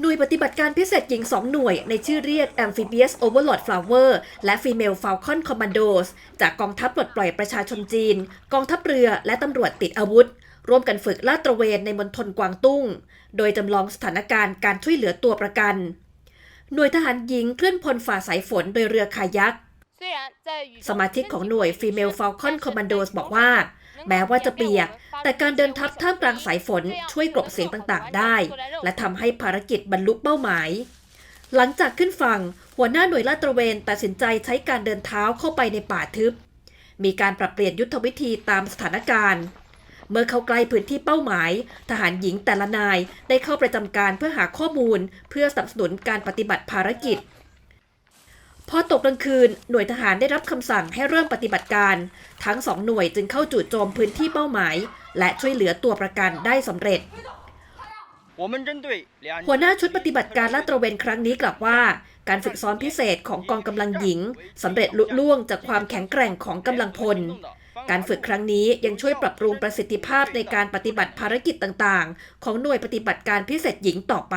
หน่วยปฏิบัติการพิเศษหญิง 2 หน่วยในชื่อเรียก Amphibious Overlord Flower และ Female Falcon Commandos จากกองทัพปลดปล่อยประชาชนจีน กองทัพเรือและตำรวจติดอาวุธ ร่วมกันฝึกลาดตระเวนในมณฑลกวางตุ้ง โดยจำลองสถานการณ์การช่วยเหลือตัวประกัน หน่วยทหารหญิงเคลื่อนพลฝ่าสายฝนโดยเรือคายักสมาชิกของหน่วย Female Falcon Commandos บอกว่า แม้ว่าจะเปียก แต่การเดินทัพท่ามกลางสายฝนช่วยกลบเสียงต่างๆ ได้ และทำให้ภารกิจบรรลุเป้าหมาย หลังจากขึ้นฝั่งหัวหน้าหน่วยลาดตระเวนตัดสินใจใช้การเดินเท้าเข้าไปในป่าทึบ มีการปรับเปลี่ยนยุทธวิธีตามสถานการณ์ เมื่อเข้าใกล้พื้นที่เป้าหมาย ทหารหญิงแต่ละนายได้เข้าประจำการเพื่อหาข้อมูล เพื่อสนับสนุนการปฏิบัติภารกิจ พอตกกลางคืนหน่วยทหารได้รับคำสั่งให้เริ่มปฏิบัติการ ทั้งสองหน่วยจึงเข้าจู่โจมพื้นที่เป้าหมาย และช่วยเหลือตัวประกันได้สำเร็จ หัวหน้าชุดปฏิบัติการลาดตระเวนครั้งนี้กล่าวว่า การฝึกซ้อมพิเศษของกองกำลังหญิงสำเร็จลุล่วงจากความแข็งแกร่งของกำลังพล การฝึกครั้งนี้ยังช่วยปรับปรุงประสิทธิภาพในการปฏิบัติภารกิจต่างๆ ของหน่วยปฏิบัติการพิเศษหญิงต่อไป